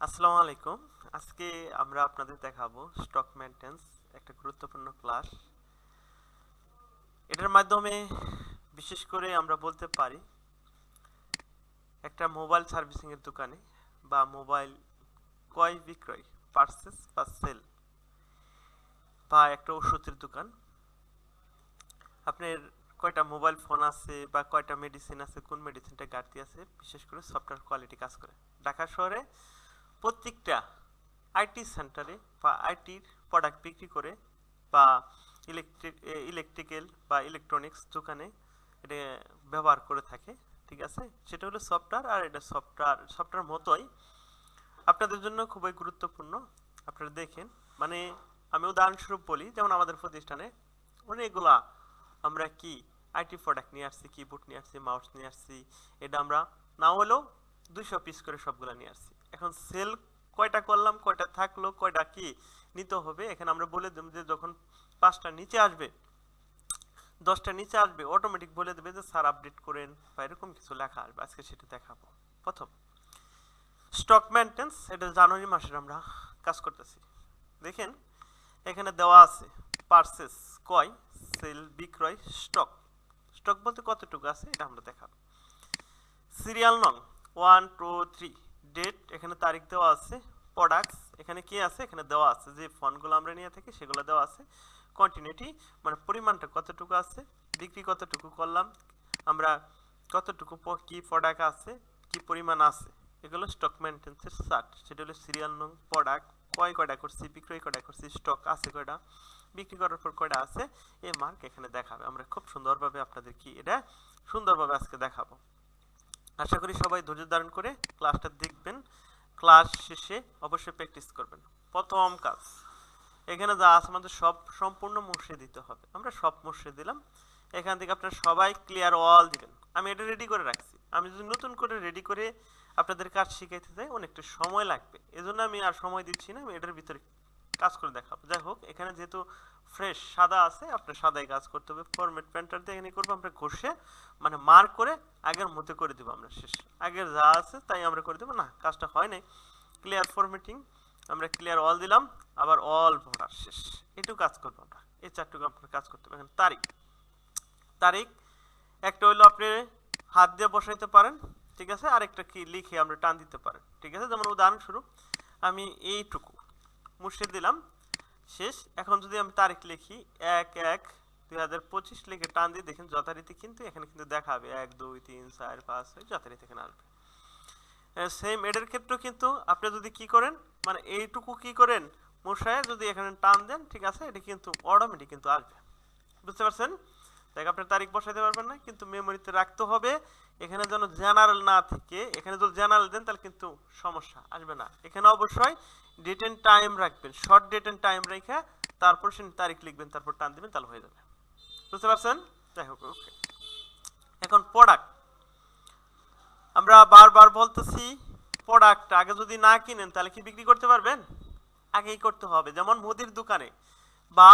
আসসালামু আলাইকুম। আজকে আমরা আপনাদের দেখাবো স্টক মেনটেন্স একটা গুরুত্বপূর্ণ ক্লাস এটার মাধ্যমে বিশেষ করে আমরা বলতে পারি, একটা মোবাইল সার্ভিসিং এর দোকানে বা মোবাইল ক্রয় বিক্রয় পারচেস বা সেল বা একটা ওষুধের দোকান। আপনার কয়টা মোবাইল ফোন আছে বা কয়টা মেডিসিন আছে, কোন মেডিসিনটা ঘাটতি আছে, বিশেষ করে সফটওয়্যার কোয়ালিটি কাজ করে। ঢাকা শহরে প্রত্যেকটা আইটি সেন্টারে বা আইটির প্রোডাক্ট বিক্রি করে বা ইলেকট্রিক ইলেকট্রিক্যাল বা ইলেকট্রনিক্স দোকানে এটা ব্যবহার করে থাকে, ঠিক আছে? সেটা হলো সফটওয়্যার আর এটা সফটওয়্যার সফটওয়্যার মতোই। আপনাদের জন্য খুবই গুরুত্বপূর্ণ, আপনারা দেখেন। মানে আমি উদাহরণস্বরূপ বলি, যেমন আমাদের প্রতিষ্ঠানে অনেকগুলা আমরা কি আইটি প্রোডাক্ট নিয়ে আসছি, কিবোর্ড নিয়ে আসছি, মাউস নিয়ে আসছি, এটা আমরা না হলেও দুইশো পিস করে সবগুলা নিয়ে আসছি। এখন সেল কয়টা করলাম, কয়টা থাকল, কয়টা কি নিতে হবে? এখানে আমরা বলে দেব যে যখন পাঁচটা নিচে আসবে, দশটা নিচে আসবে অটোমেটিক বলে দেবে যে, স্যার আপডেট করেন, বা এরকম কিছু লেখা আসবে। আজকে সেটা দেখাবো। প্রথম স্টক মেনটেন্স এটা জানুয়ারি মাসের আমরা কাজ করতেছি। দেখেন, এখানে দেওয়া আছে পার্সেস কয় সেল বিক্রয় স্টক স্টক বলতে কতটুকু আছে, এটা আমরা দেখাবো। সিরিয়াল নং ওয়ান টু থ্রি ডেট এখানে তারিখ দেওয়া আছে প্রোডাক্টস এখানে কি আছে? এখানে দেওয়া আছে যে ফোনগুলো আমরা নিয়ে থাকি, সেগুলো দেওয়া আছে। কন্টিনিউটি মানে পরিমাণটা কতটুকু আছে, বিক্রি কতটুকু করলাম, আমরা কতটুকু কি প্রোডাক্ট আছে, কি পরিমাণ আছে, এগুলো স্টক মেনটেন্সের চার্ট সেটা হলো সিরিয়াল নং প্রোডাক্ট কয় কয়টা করছি, বিক্রয় কয়টা করছি স্টক আছে কয়টা, বিক্রি করার পর কয়টা আছে, এই মার্ক এখানে দেখাবে। আমরা খুব সুন্দরভাবে আপনাদের কি এটা সুন্দরভাবে আজকে দেখাবো। আশা করি সবাই ধৈর্য ধারণ করে ক্লাসটা দেখবেন। ক্লাস শেষে অবশ্যই প্র্যাকটিস করবেন। প্রথম কাজ, এখানে যা আছে আমাদের সব সম্পূর্ণ মুছে দিতে হবে। আমরা সব মুছে দিলাম। এখান থেকে আপনারা সবাই ক্লিয়ার অল দিবেন। আমি এটা রেডি করে রাখছি। আমি যদি নতুন করে রেডি করে আপনাদের কাজ শিখাইতে যাই অনেকটা সময় লাগবে। এজন্য আমি আর সময় দিচ্ছি না, আমি এটার ভিতরে কাজ করে দেখাবো। যাই হোক, এখানে যেহেতু ফ্রেশ সাদা আছে আপনার সাদাই কাজ করতে হবে। ফরম্যাট প্যান্টার দিয়ে এখানে করব, আমরা ঘষে মানে মার্ক করে আগের মধ্যে করে দিব আমরা শেষ। আগের যা আছে তাই আমরা করে দেবো। না, কাজটা হয় নাই। ক্লিয়ার ফরম্যাটিং আমরা ক্লিয়ার অল দিলাম, আবার অল ভরা শেষ। এটুকু কাজ করব আমরা। এই চারটুকু আপনার কাজ করতে হবে। তারিখ। তারিখ, একটা হইল আপনি হাত দিয়ে বসাইতে পারেন, ঠিক আছে? আরেকটা কি লিখে আমরা টান দিতে পারেন, ঠিক আছে? যেমন উদাহরণস্বরূপ, আমি এইটুকু। মুছে দিলাম। শেষ। এখন যদি আমি তারিখ লিখি, এক এক, দুই হাজার পঁচিশ লিখে টান দিয়ে দেখেন যথারীতি কিন্তু এখানে কিন্তু দেখাবে। এক, দুই, তিন, চার, পাঁচ, ছয়, যথারীতি এখানে আসবে। সেম এটার ক্ষেত্রেও কিন্তু আপনি যদি কি করেন মানে এইটুকু কি করেন, মশায় যদি এখানে টান দেন, ঠিক আছে, এটা কিন্তু অটোমেটিক কিন্তু আসবে। বুঝতে পারছেন? দেখ আপনার তারিখ বসাইতে পারবেন না, কিন্তু মেমোরিতে রাখতে হবে। এখানে যেন জেনারেল না থেকে, এখানে যদি জেনারেল দেন তাহলে কিন্তু সমস্যা আসবে না। এখানে অবশ্যই ডেট এন্ড টাইম রাখবেন শর্ট ডেট এন্ড টাইম রেখে তারপর সে তারিখ লিখবেন, তারপর টান দিবেন, তাহলে হয়ে যাবে। বুঝতে পারছেন? যাই হোক ওকে এখন প্রোডাক্ট আমরা বারবার বলতেছি প্রোডাক্ট আগে যদি না কিনেন তাহলে কি বিক্রি করতে পারবেন? আগেই করতে হবে। যেমন মুদির দোকানে বা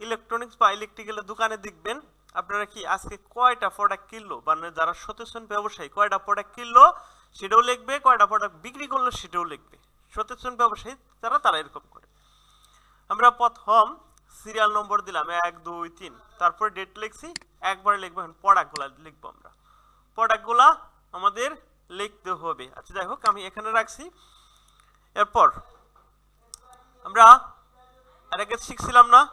ইলেকট্রনিক্স বা ইলেকট্রিক্যালের দোকানে দেখবেন আপনারা কি আজকে কয়টা প্রোডাক্ট কিনলো? মানে যারা সচেতন ব্যবসায়ী, কয়টা প্রোডাক্ট কিনলো সেটাও লিখবে, কয়টা প্রোডাক্ট বিক্রি করল সেটাও লিখবে। সচেতন ব্যবসায়ী যারা, তারা এরকম করে। আমরা প্রথম সিরিয়াল নম্বর দিলাম, এক, দুই, তিন। তারপর ডেট লিখছি, একবারে লিখব, এখন প্রোডাক্টগুলো লিখব আমরা। প্রোডাক্টগুলা আমাদের লিখতে হবে। আচ্ছা যাই হোক, আমি এখানে রাখছি। এরপর আমরা, আর আগে শিখছিলাম না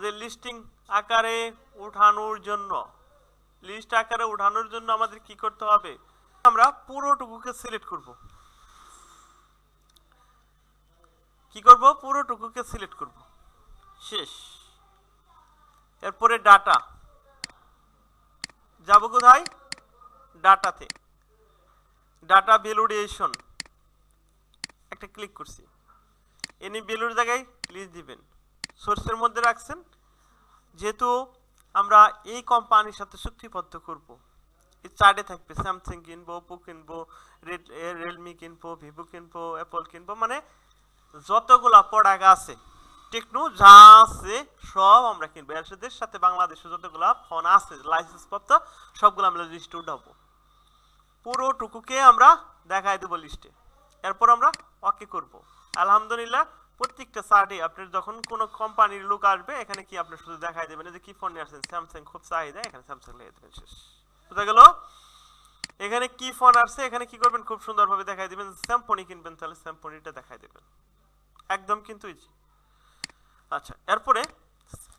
যে লিস্টিং আকারে উঠানোর জন্য। লিস্ট আকারে উঠানোর জন্য আমাদের কি করতে হবে? আমরা পুরোটুকুকে সিলেক্ট করব। কি করব? পুরোটুকুকে সিলেক্ট করব। শেষ। এরপরে ডাটা যাব কোথায়? ডাটাতে ডাটা ভ্যালুডেশন একটা ক্লিক করছি। এনি ভ্যালুর জায়গায় লিস্ট দিবেন। সোর্সের মধ্যে রাখছেন। যেহেতু আমরা এই কোম্পানির সাথে চুক্তিবদ্ধ করব। এই চার্টে থাকবে স্যামসাং কিনবো ওপো কিনবো রেড রিয়েলমি কিনবো ভিভো কিনবো অ্যাপল কিনবো মানে যতগুলা প্রোডাক্ট আছে টেকনো যা আছে সব আমরা কিনবো। এর সাথে বাংলাদেশে যতগুলা ফোন আছে লাইসেন্স প্রাপ্ত সবগুলো আমরা লিস্টে উঠাবো পুরোটুকুকে আমরা দেখাই দেবো লিস্টে এরপর আমরা ওকে করব। আলহামদুলিল্লাহ প্রত্যেকটা চার্টে আপনার যখন কোনো কোম্পানির লোক আসবে, এখানে কি আপনি শুধু দেখাই দেবেন? যে কি ফোন নিয়ে আসছেন? স্যামসাং খুব চাহিদা, এখানে স্যামসাং লিখে দেবেন শেষ। বুঝা গেল? এখানে কি ফোন আসছে? এখানে কি করবেন? খুব সুন্দরভাবে দেখাই দিবেন। স্যাম্পনি কিনবেন, তাহলে স্যাম্পনিটা দেখাই দেবেন। একদম কিন্তু ইজি আচ্ছা এরপরে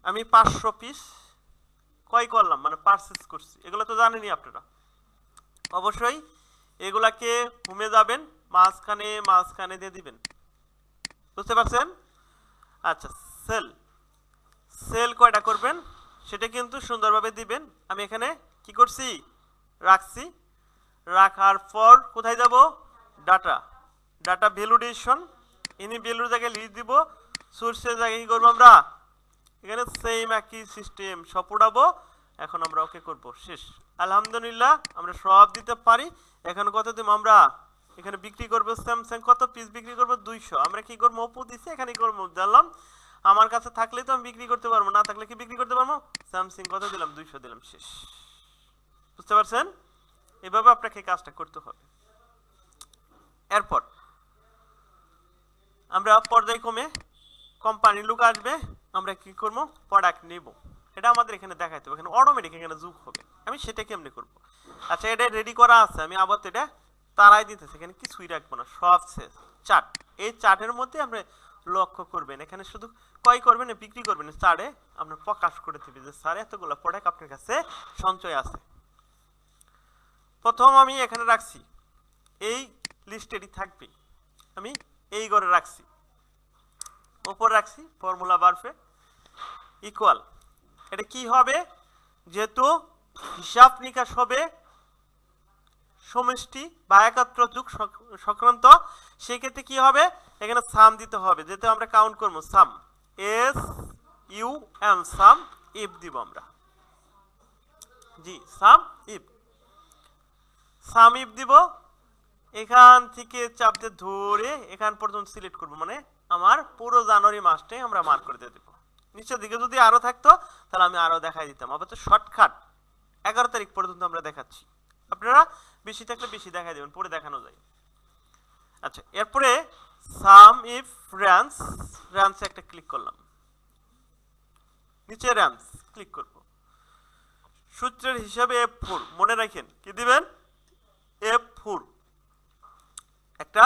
আমি পাঁচশো পিস ক্রয় করলাম? মানে পারচেস করছি। এগুলো তো জানেনই আপনারা। অবশ্যই এগুলাকে ঘুমে যাবেন, মাঝখানে মাঝখানে দিয়ে দিবেন। বুঝতে পারছেন? আচ্ছা সেল সেল কয়টা করবেন? সেটা কিন্তু সুন্দরভাবে দিবেন। আমি এখানে কি করছি? রাখছি। রাখার পর কোথায় যাব? ডাটা ডাটা ভ্যালুডেশন ইনি ভ্যালুর জায়গায় লিস্ট দিব। সোর্সের জায়গায় কি করব আমরা? এখানে সেম একই সিস্টেম সব উড়াবো এখন আমরা ওকে করব। শেষ। আলহামদুলিল্লাহ, আমরা সব দিতে পারি। এখন কত দিম আমরা? এখানে বিক্রি করব স্যামসাং কত পিস বিক্রি করব? দুইশো। আমরা কি করব? অপু দিছি, এখানে করব। জানলাম, আমার কাছে থাকলে তো আমি বিক্রি করতে পারব, না থাকলে কি বিক্রি করতে পারব? স্যামসাং কত দিলাম? দুইশো দিলাম, শেষ। বুঝতে পারছেন? এভাবে আপনাকে কাজটা করতে হবে। এরপর, আমরা পর্যায় পর্যায়ক্রমে কোম্পানির লোক আসবে, আমরা কি করব? প্রোডাক্ট নেব। এটা আমাদের এখানে দেখাইতে হবে। এখানে অটোমেটিক এখানে যুগ হবে। আমি সেটা কেমনি করব? আচ্ছা এটা রেডি করা আছে। আমি আবার এটা তারাই দিতেছি, এখানে কিছুই রাখব না, সব শেষ। চার্ট এই চার্টের মধ্যে আমরা লক্ষ্য করবেন, এখানে শুধু কয় করবেন, বিক্রি করবেন চার্টে আপনার প্রকাশ করে দিবে যে স্যার, এতগুলো প্রোডাক্ট আপনার কাছে সঞ্চয় আছে। প্রথম আমি এখানে রাখছি, এই লিস্টেরই থাকবে। আমি এই ঘরে রাখছি। ওপর রাখছি ফর্মুলা বারফে ইকুয়াল এটা কি হবে? যেহেতু হিসাব নিকাশ হবে সমষ্টি বা একাত্র যুগ সংক্রান্ত, সেক্ষেত্রে কি হবে? এখানে সাম দিতে হবে। যেহেতু আমরা কাউন্ট করব sum S U M sum if দিব আমরা। জি সাম ইফ সাম ইফ দিব। এখান থেকে চাপ দিয়ে ধরে এখান পর্যন্ত সিলেক্ট করব। মানে আমার পুরো জানুয়ারি মাসটাই আমরা মার্ক করে দিয়ে দেবো। নিচের দিকে যদি আরও থাকতো, তাহলে আমি আরও দেখাই দিতাম। আবার তো শর্টকাট এগারো তারিখ পর্যন্ত আমরা দেখাচ্ছি। আপনারা বেশি থাকলে বেশি দেখাই দেবেন, পরে দেখানো যায়। আচ্ছা এরপরে সাম ইফ র্যান্স র্যান্সে একটা ক্লিক করলাম। নিচে র্যান্স ক্লিক করব। সূত্রের হিসাবে এফ ফোর, মনে রাখেন, কি দিবেন? F four. একটা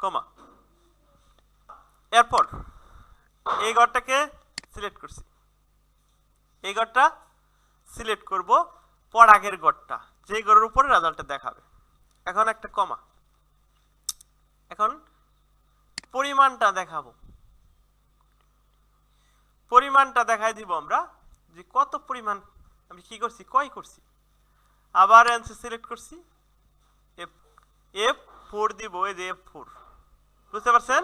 কমা। এরপর, এই ঘরটাকে সিলেক্ট করছি। এই ঘরটা সিলেক্ট করব পর আগের ঘরটা যে ঘরের উপরে রেজাল্টটা দেখাবে। এখন একটা কমা। এখন পরিমাণটা দেখাবো। পরিমাণটা দেখাই দিব আমরা যে কত পরিমাণ, আমি কি করছি, কয় করছি? আবার অ্যান্সার সিলেক্ট করছি। এফ এফ ফোর দিব, এই যে এফ ফোর। বুঝতে পারছেন?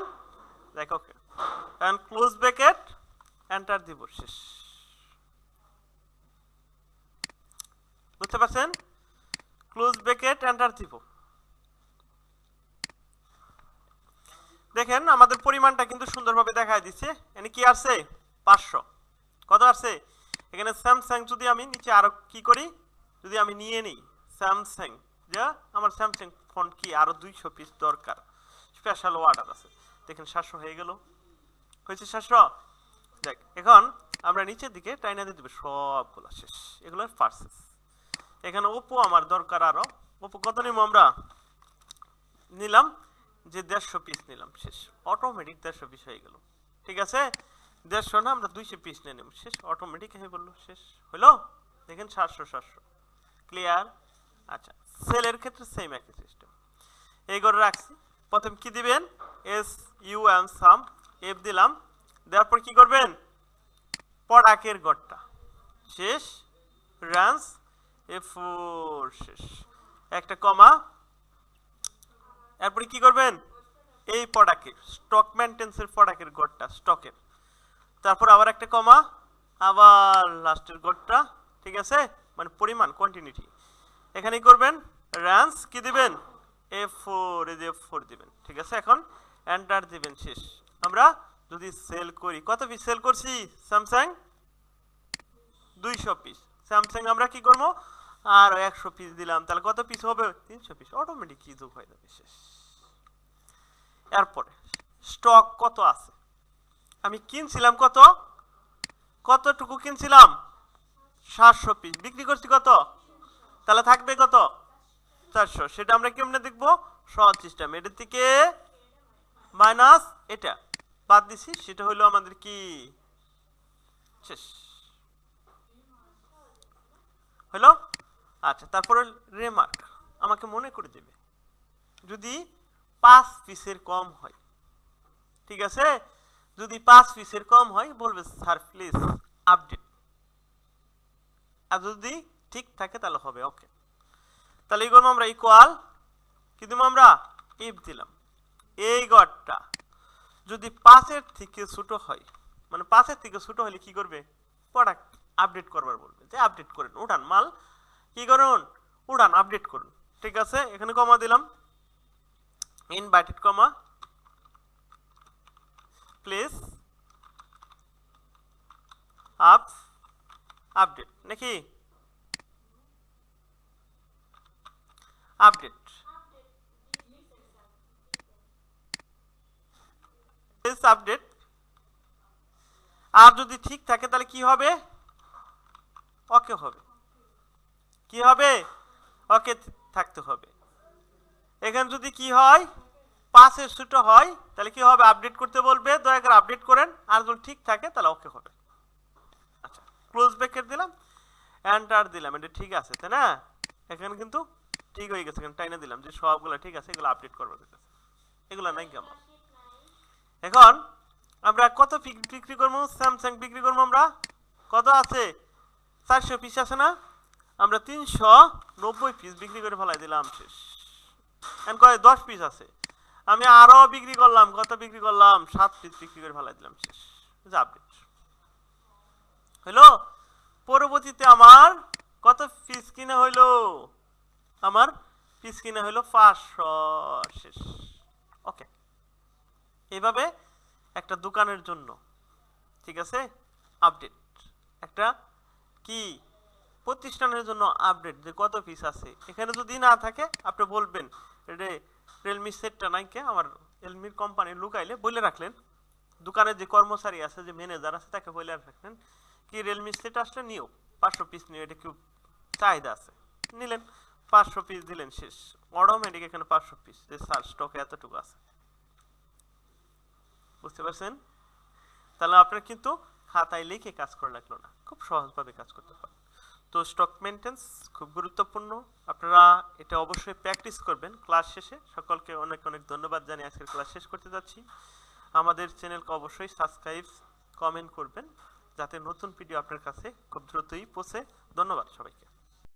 দেখ, ওকে। এখন ক্লোজ ব্র্যাকেট, এন্টার দিব, শেষ। বুঝতে পারছেন? ক্লোজ ব্র্যাকেট এন্টার দিব। দেখেন, আমাদের পরিমাণটা কিন্তু সুন্দরভাবে দেখায় দিচ্ছে। এখানে কি আসছে? পাঁচশো। কত আসছে? এখানে স্যামসাং, যদি আমি নিচে আরও কি করি? যদি আমি নিয়ে নিই, স্যামসাং। যা, আমার স্যামসাং ফোন কি? আরও দুইশো পিস দরকার। স্পেশাল অর্ডার আছে। দেখেন, সাতশো হয়ে গেল। হয়েছে সাতশো? দেখ, এখন আমরা নিচের দিকে টাইনা দিয়ে দেবো। সবগুলো শেষ। এগুলো পার্সেস এখানে ওপো আমার দরকার আরও। ওপো কত নিব আমরা? নিলাম। যে দেড়শো পিস নিলাম, শেষ। অটোমেটিক দেড়শো পিস হয়ে গেল। ঠিক আছে? দেড়শো না, আমরা দুইশো পিস নিয়ে নেব। শেষ অটোমেটিক হয়ে বলল শেষ। হলো? দেখেন সাতশো সাতশো। ক্লিয়ার আচ্ছা সেলের ক্ষেত্রে সেম একই সিস্টেম এই করে রাখছি। প্রথম কি দিবেন? S U M sum F দিলাম। দেওয়ার পর কি করবেন? পড়াকের গড়টা। শেষ? রান্স এ ফোর, শেষ। একটা কমা। এরপরে কি করবেন? এই প্রোডাক্টের স্টক মেনটেন্সের প্রোডাক্টের গড়টা স্টকের তারপর আবার একটা কমা, আবার লাস্টের গড়টা, ঠিক আছে? মানে পরিমাণ কন্টিনিউটি এখানে করবেন র্যান্স কি দিবেন? এফ ফোর, এই যে ফোর দিবেন, ঠিক আছে? এখন এন্টার দিবেন, শেষ। আমরা যদি সেল করি, কত পিস সেল করছি? স্যামসাং দুইশো পিস স্যামসাং আমরা কি করব? আর একশো পিস দিলাম। তাহলে কত পিস হবে? তিনশো পিস অটোমেটিক কি যোগ হয়ে যাবে শেষ। এরপরে স্টক কত আছে? আমি কিনছিলাম কত? কতটুকু কিনছিলাম? সাতশো পিস বিক্রি করছি কত? তাহলে থাকবে কত? চারশো। সেটা আমরা কেমনে দেখব? সহজ সিস্টেম এটার থেকে মাইনাস এটা। বাদ দিছি। সেটা হলো আমাদের কি? শেষ। হলো আচ্ছা তারপরে রেমার্ক আমাকে মনে করে দেবে। যদি পাঁচ পিসের কম হয়, ঠিক আছে? যদি পাঁচ পিসের কম হয়, বলবে স্যার প্লিজ আপডেট আর যদি ঠিক থাকে, তাহলে হবে ওকে তাহলে এই করব আমরা ইকুয়াল কি দিব আমরা? ইফ দিলাম। এই গড়টা যদি পাঁচের থেকে ছোট হয় মানে পাঁচের থেকে ছোট হলে কি করবে? প্রোডাক্ট আপডেট করবার বলবে যে আপডেট করেন, উঠান মাল, কি করুন? উঠান, আপডেট করুন। ঠিক আছে? এখানে কমা দিলাম। Invited comma. Please. Up update. নাকি? আপডেট। আপডেট। আর যদি ঠিক থাকে তাহলে কি হবে? ওকে হবে। কি হবে? ওকে থাকতে হবে। এখানে যদি কি হয়? পাঁচের ছোট হয়, তাহলে কি হবে? আপডেট করতে বলবে, দয়া করে আপডেট করেন। আর যদি ঠিক থাকে, তাহলে ওকে হবে। আচ্ছা ক্লোজ ব্রেকেট দিলাম এন্টার দিলাম। এটা ঠিক আছে, তাই না? এখানে কিন্তু ঠিক হয়ে গেছে, এখানে টাইনে দিলাম যে সবগুলো ঠিক আছে, এগুলো আপডেট করব এগুলো নাই কেমন? এখন আমরা কত বিক- বিক্রি করব? স্যামসাং বিক্রি করব আমরা? কত আছে? চারশো পিস আছে না? আমরা তিনশো নব্বই পিস বিক্রি করে ফেলাই দিলাম, শেষ। এখন কয়, দশ পিস আছে। আমি আরও বিক্রি করলাম, কত বিক্রি করলাম? সাত পিস বিক্রি করে ফেলাই দিলাম, শেষ। আপডেট হইল? পরবর্তীতে আমার কত পিস কিনা হইল? আমার পিস কিনা হইল পাঁচশো, শেষ। ওকে এইভাবে একটা দোকানের জন্য, ঠিক আছে? আপডেট একটা কি? প্রতিষ্ঠানের জন্য আপডেট যে কত পিস আছে। এখানে যদি না থাকে, আপনি বলবেন, রে রিয়েলমি সেটটা নাই কে আমার রিয়েলমির কোম্পানি লুকাইলে বলে রাখলেন। দোকানের যে কর্মচারী আছে, যে ম্যানেজার আছে, তাকে বলে রাখলেন। কি রিয়েলমি সেট আসলে নিও, পাঁচশো পিস নিও, এটা কি চাহিদা আছে? নিলেন, পাঁচশো পিস দিলেন, শেষ। অটোমেটিক এখানে পাঁচশো পিস যে স্যার স্টকে এতটুকু আছে। বুঝতে পারছেন? তাহলে আপনার কিন্তু খাতায় লিখে কাজ করা লাগল না। খুব সহজভাবে কাজ করতে পারেন তো স্টক মেনটেন্স খুব গুরুত্বপূর্ণ। আপনারা এটা অবশ্যই প্র্যাকটিস করবেন ক্লাস শেষে। সকলকে অনেক অনেক ধন্যবাদ জানিয়ে আজকের ক্লাস শেষ করতে যাচ্ছি। আমাদের চ্যানেলকে অবশ্যই সাবস্ক্রাইব কমেন্ট করবেন। যাতে নতুন ভিডিও আপনার কাছে খুব দ্রুতই পৌঁছে। ধন্যবাদ সবাইকে।